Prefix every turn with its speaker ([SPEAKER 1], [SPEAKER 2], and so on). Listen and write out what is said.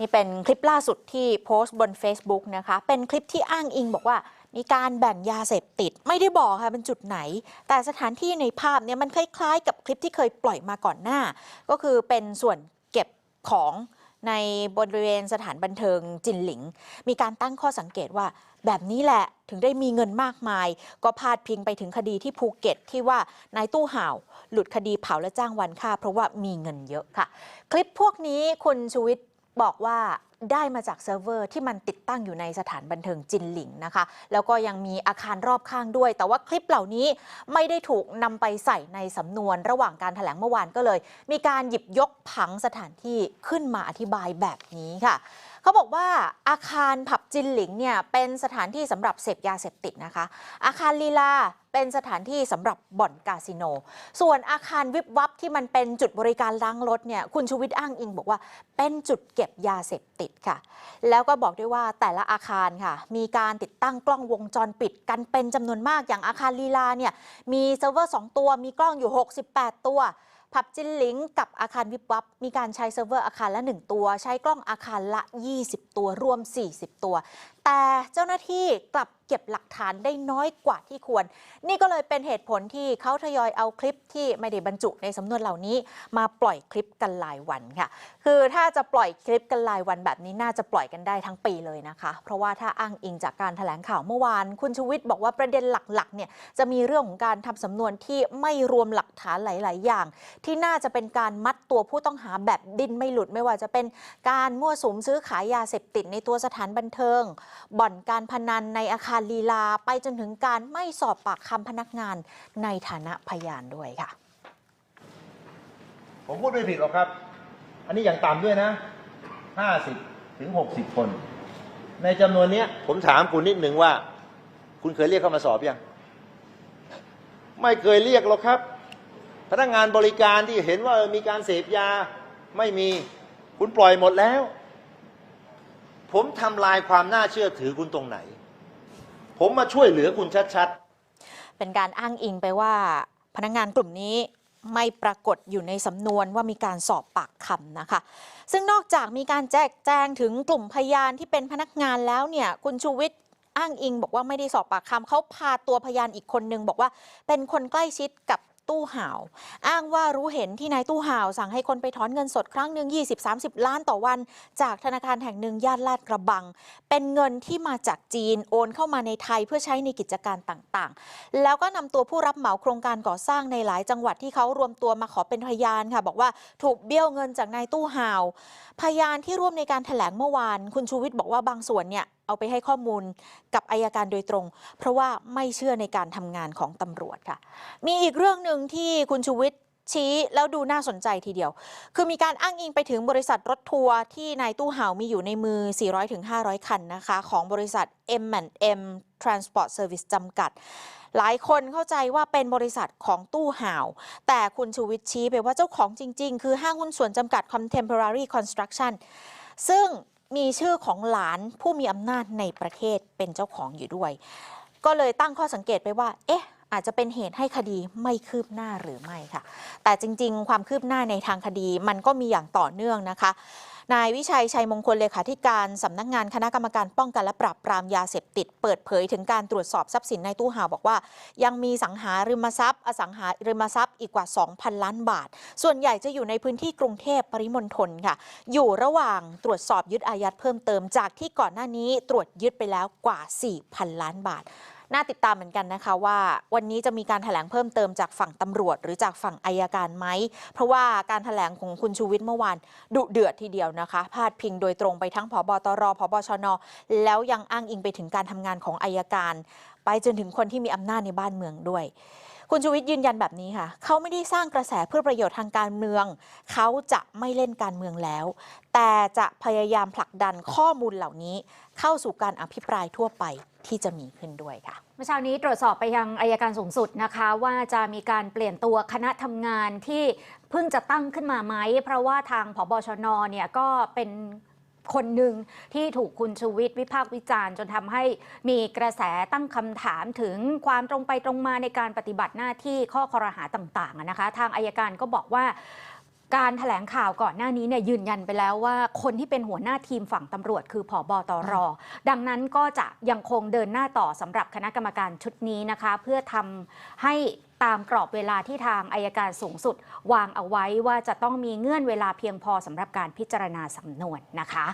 [SPEAKER 1] นี่เป็นคลิปล่าสุดที่โพสต์บน Facebook นะคะ เป็นคลิปที่อ้างอิงบอกว่ามีการแบ่งยาเสพติดไม่ได้บอกค่ะเป็นจุดไหน แต่สถานที่ในภาพเนี่ยมันคล้ายๆ กับคลิปที่เคยปล่อยมาก่อนหน้า ก็คือเป็นส่วนเก็บของในบริเวณสถานบันเทิงจินหลิง มีการตั้งข้อสังเกตว่า แบบนี้แหละถึงได้มีเงินมากมาย ก็พาดพิงไปถึงคดีที่ภูเก็ตที่ว่านายตู้ห่าว หลุดคดีเผาและจ้างวันฆ่า เพราะว่ามีเงินเยอะค่ะ คลิปพวกนี้คุณชูวิทย์ บอกว่าได้มาจากเซิร์ฟเวอร์ที่มันติดตั้งอยู่ในสถานบันเทิงจินหลิงนะคะ แล้วก็ยังมีอาคารรอบข้างด้วย แต่ว่าคลิปเหล่านี้ไม่ได้ถูกนำไปใส่ในสำนวนระหว่างการแถลงเมื่อวานก็เลย มีการหยิบยกผังสถานที่ขึ้นมาอธิบายแบบนี้ค่ะเขาบอกว่าอาคารผับจินหลิงเนี่ยเป็นสถานที่สำหรับเสพยาเสพติดนะคะ อาคารลีลาเป็นสถานที่สำหรับบ่อนคาสิโน ส่วนอาคารวิบวับที่มันเป็นจุดบริการล้างรถเนี่ยคุณชูวิทย์อ้างอิงบอกว่าเป็นจุดเก็บยาเสพติดค่ะ แล้วก็บอกด้วยว่าแต่ละอาคารค่ะ มีการติดตั้งกล้องวงจรปิดกันเป็นจำนวนมากอย่างอาคารลีลาเนี่ยมีเซิร์ฟเวอร์ 2 ตัวมีกล้องอยู่ 68 ตัวผับจินหลิงกับอาคารวิบวับ มีการใช้เซิร์ฟเวอร์อาคารละ 1 ตัว ใช้กล้องอาคารละ 20 ตัวรวม 40 ตัว แต่เจ้าหน้าที่กลับเก็บหลักฐานได้น้อยกว่าที่ควร นี่ก็เลยเป็นเหตุผลที่เขาทยอยเอาคลิปที่ไม่ได้บรรจุในสำนวนเหล่านี้ มาปล่อยคลิปกันรายวันค่ะ คือถ้าจะปล่อยคลิปกันรายวันแบบนี้น่าจะปล่อยกันได้ทั้งปีเลยนะคะ เพราะว่าถ้าอ้างอิงจากการแถลงข่าวเมื่อวาน คุณชูวิทย์บอกว่าประเด็นหลักๆเนี่ยจะมีเรื่องของการทำสำนวนที่ไม่รวมหลักฐานหลาย ๆ อย่าง ที่น่าจะเป็นการมัดตัวผู้ต้องหาแบบดิ้นไม่หลุดไม่ว่าจะเป็นการมั่วสุมซื้อขายยาเสพติดในตัวสถานบันเทิงบ่อนการพนันในอาคารลีลา ไปจนถึงการไม่สอบปากคำพนักงานในฐานะพยานด้วยค่ะ
[SPEAKER 2] ผมพูดไม่ผิดหรอกครับ อันนี้อย่างต่ำด้วยนะห้าสิบถึงหกสิบคน ในจำนวนเนี้ยผมถามคุณนิดหนึ่งว่า คุณเคยเรียกเข้ามาสอบยังไม่เคยเรียกหรอกครับ พนักงานบริการที่เห็นว่าเออมีการเสพยาไม่มีคุณปล่อยหมดแล้ว ผมทำลายความน่าเชื่อถือคุณตรงไหน ผมมาช่วยเหลือคุณชัดๆ
[SPEAKER 1] เป็นการอ้างอิงไปว่า พนักงานกลุ่มนี้ไม่ปรากฏอยู่ในสำนวนว่ามีการสอบปากคำนะคะ ซึ่งนอกจากมีการแจกแจงถึงกลุ่มพยานที่เป็นพนักงานแล้วเนี่ย คุณชูวิทย์อ้างอิง บอกว่าไม่ได้สอบปากคำเขาพาตัวพยานอีกคนนึง บอกว่าเป็นคนใกล้ชิดกับ ตู้ห่าว อ้างว่ารู้เห็นที่นายตู้ห่าว สั่งให้คนไปถอนเงินสดครั้งหนึ่ง20-30 ล้านต่อวัน จากธนาคารแห่งหนึ่งย่านลาดกระบัง เป็นเงินที่มาจากจีนโอนเข้ามาในไทยเพื่อใช้ในกิจการต่างๆ แล้วก็นำตัวผู้รับเหมาโครงการก่อสร้างในหลายจังหวัดที่เขารวมตัวมาขอเป็นพยานค่ะ บอกว่าถูกเบี้ยวเงินจากนายตู้ห่าว พยานที่ร่วมในการแถลงเมื่อวาน คุณชูวิทย์บอกว่าบางส่วนเนี่ย เอาไปให้ข้อมูลกับอายการโดยตรง เพราะว่าไม่เชื่อในการทำงานของตำรวจค่ะ มีอีกเรื่องหนึ่งที่คุณชูวิทย์ชี้แล้วดูน่าสนใจทีเดียว คือมีการอ้างอิงไปถึงบริษัทรถทัวร์ที่นายตู้ห่าวมีอยู่ในมือ 400-500 คันนะคะ ของบริษัท M&M Transport Service จำกัด หลายคนเข้าใจว่าเป็นบริษัทของตู้ห่าว แต่คุณชูวิทย์ชี้ไปว่าเจ้าของจริง ๆ คือห้างหุ้นส่วนจำกัด Contemporary Construction ซึ่ง มีชื่อของหลานผู้มีอำนาจในประเทศเป็นเจ้าของอยู่ด้วย ก็เลยตั้งข้อสังเกตไปว่า เอ๊ะ อาจจะเป็นเหตุให้คดีไม่คืบหน้าหรือไม่ค่ะ แต่จริง ๆ ความคืบหน้าในทางคดีมันก็มีอย่างต่อเนื่องนะคะ นายวิชัยชัยมงคลเลขาธิการสำนักงานคณะกรรมการป้องกันและปราบปรามยาเสพติด เปิดเผยถึงการตรวจสอบทรัพย์สินในตู้ห่าวบอกว่า ยังมีสังหาริมทรัพย์ อสังหาริมทรัพย์อีกกว่า 2,000 ล้านบาท ส่วนใหญ่จะอยู่ในพื้นที่กรุงเทพปริมณฑลค่ะ อยู่ระหว่างตรวจสอบยึดอายัดเพิ่มเติมจากที่ก่อนหน้านี้ตรวจยึดไปแล้วกว่า 4,000 ล้านบาท น่าติดตามเหมือนกันนะคะว่า วันนี้จะมีการแถลงเพิ่มเติมจากฝั่งตำรวจ หรือจากฝั่งอายการไหม เพราะว่าการแถลงของคุณชูวิทย์เมื่อวานดุเดือดทีเดียวนะคะ พาดพิงโดยตรงไปทั้งผบตรผบชน แล้วยังอ้างอิงไปถึงการทำงานของอายการ ไปจนถึงคนที่มีอำนาจในบ้านเมืองด้วย คุณชูวิทย์ยืนยันแบบนี้ค่ะ เขาไม่ได้สร้างกระแสเพื่อประโยชน์ทางการเมือง เขาจะไม่เล่นการเมืองแล้ว แต่จะพยายามผลักดันข้อมูลเหล่านี้ เข้าสู่การอภิปรายทั่วไปที่จะมีขึ้นด้วยค่ะ
[SPEAKER 3] เมื่อเช้านี้ตรวจสอบไปยังอายการสูงสุดนะคะ ว่าจะมีการเปลี่ยนตัวคณะทำงานที่เพิ่งจะตั้งขึ้นมาไหม เพราะว่าทางผบชนเนี่ยก็เป็น คนหนึ่งที่ถูกคุณชูวิทย์วิพากษ์วิจารณ์ จนทำให้มีกระแสตั้งคำถามถึงความตรงไปตรงมาในการปฏิบัติหน้าที่ข้อคอรหาต่างๆนะคะ ทางอายการก็บอกว่า การถแถลงข่าวก่อนหน้านี้เนี่ยยืนยันไปแล้วว่าคนที่เป็นหัวหน้าทีมฝั่งตำรวจคือผอบอตรดังนั้นก็จะยังคงเดินหน้าต่อสำหรับคณะกรรมการชุดนี้นะคะ เพื่อทำให้ตามกรอบเวลาที่ทางอายการสูงสุด วางเอาไว้ว่าจะต้องมีเงื่อนเวลาเพียงพอสำหรับการพิจารณาสำนวนนะคะ